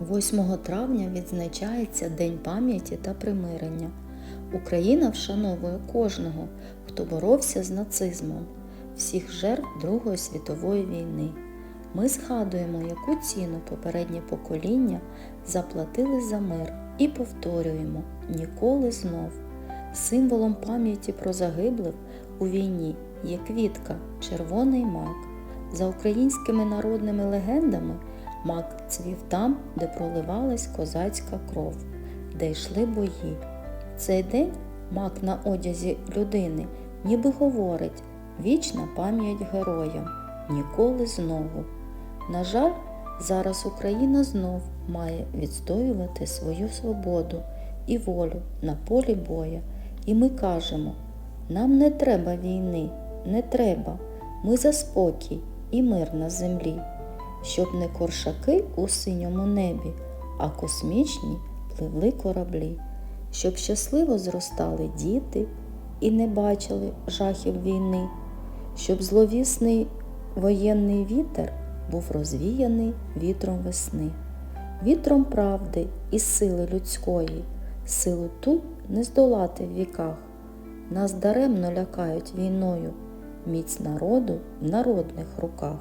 8 травня відзначається День пам'яті та примирення. Україна вшановує кожного, хто боровся з нацизмом, всіх жертв Другої світової війни. Ми згадуємо, яку ціну попередні покоління заплатили за мир і повторюємо ніколи знов. Символом пам'яті про загиблих у війні є квітка червоний мак. За українськими народними легендами мак цвів там, де проливалась козацька кров, де йшли бої. Цей день мак на одязі людини ніби говорить вічна пам'ять героям, ніколи знову. На жаль, зараз Україна знов має відстоювати свою свободу і волю на полі боя. І ми кажемо, нам не треба війни, не треба, ми за спокій і мир на землі, щоб не коршаки у синьому небі, а космічні пливли кораблі, щоб щасливо зростали діти і не бачили жахів війни, щоб зловісний воєнний вітер був розвіяний вітром весни, вітром правди і сили людської, силу ту не здолати в віках. Нас даремно лякають війною, міць народу в народних руках.